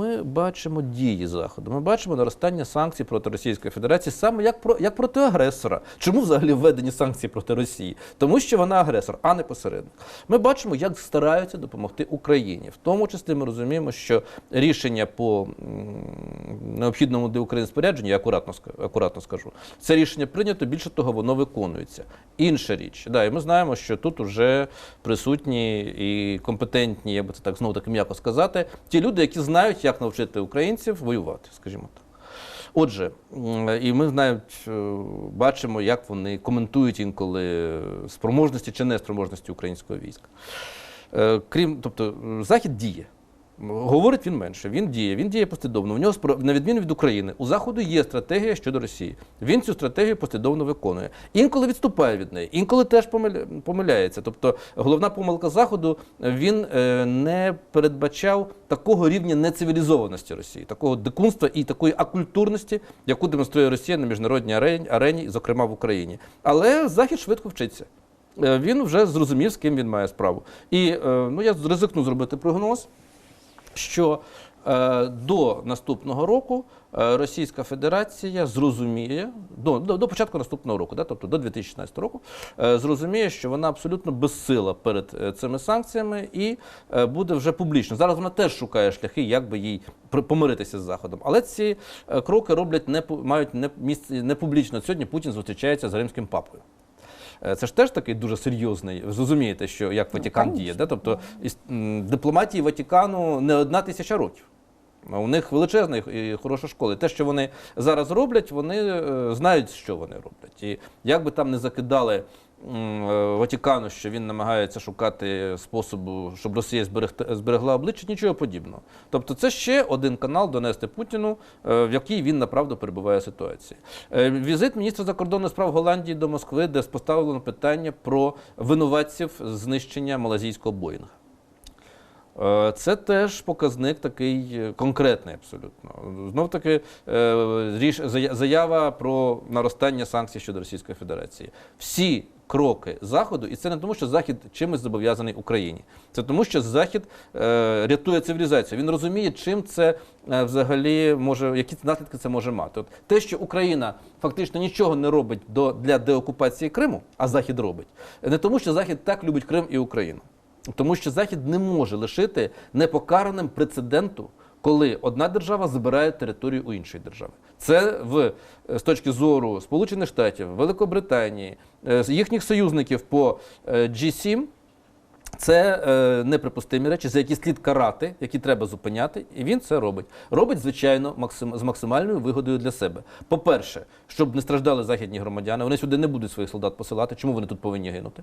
ми бачимо дії Заходу. Ми бачимо наростання санкцій проти Російської Федерації саме як про як проти агресора. Чому взагалі введені санкції проти Росії? Тому що вона агресор, а не посередник. Ми бачимо, як стараються допомогти Україні. В тому числі ми розуміємо, що рішення по необхідному для України спорядженню, я акуратно, акуратно скажу, це рішення прийнято. Більше того, воно виконується. Інша річ, да, і ми знаємо, що тут вже присутні і компетентні, я би це так знову таки м'яко сказати, ті люди, які знають, як навчити українців воювати, скажімо так. Отже, і ми навіть е, бачимо, як вони коментують інколи спроможності чи неспроможності українського війська. Е, Крім, тобто, е, Захід діє. Говорить він менше, він діє, він діє послідовно. У нього на відміну від України, у Заходу є стратегія щодо Росії. Він цю стратегію послідовно виконує. Інколи відступає від неї, інколи теж помиля- помиляється. Тобто головна помилка Заходу він е, не передбачав такого рівня нецивілізованості Росії, такого дикунства і такої акультурності, яку демонструє Росія на міжнародній арені, арені, зокрема в Україні. Але Захід швидко вчиться. Е, Він вже зрозумів, з ким він має справу. І е, ну, я ризикну зробити прогноз що е, до наступного року е, Російська Федерація зрозуміє до, до, початку наступного року, да, тобто до 2016 року, е, зрозуміє, що вона абсолютно безсила перед цими санкціями і буде вже публічно. Зараз вона теж шукає шляхи, як би їй помиритися з Заходом. Але ці кроки роблять не мають не місце не публічно. Сьогодні Путін зустрічається з римським папою. Е, Це ж теж такий дуже серйозний. Ви зрозумієте, що як Ватикан ну, діє. Да? Тобто дипломатії Ватикану не одна тисяча років. У них величезна і хороша школа. І те, що вони зараз роблять, вони е, знають, що вони роблять. І як би там не закидали Ватикану, що він намагається шукати способу, щоб Росія зберегти- зберегла обличчя, нічого подібного. Тобто, це ще один канал донести Путіну, е, в якій він направду перебуває ситуації. Е, Візит міністра закордонних справ Голландії до Москви, де поставлено питання про винуватців знищення малазійського Боїнга. Е, Це теж показник такий е, конкретний абсолютно. Знов таки е, заява про наростання санкцій щодо Російської Федерації. Всі кроки Заходу, і це не тому, що Захід чимось зобов'язаний Україні. Це тому, що Захід рятує цивілізацію. Він розуміє, чим це взагалі може, які наслідки це може мати. От те, що Україна фактично нічого не робить до, для деокупації Криму, а Захід робить, не тому, що Захід так любить Крим і Україну. Тому що Захід не може лишити непокараним прецеденту, коли одна держава забирає територію у іншої держави. Це в е, з точки зору Сполучених Штатів, Великобританії, е, їхніх союзників по е, G7, це е, неприпустимі речі, за які слід карати, які треба зупиняти, і він це робить. Робить, звичайно, максим, з максимальною вигодою для себе. По-перше, щоб не страждали західні громадяни, вони сюди не будуть своїх солдат посилати. Чому вони тут повинні гинути?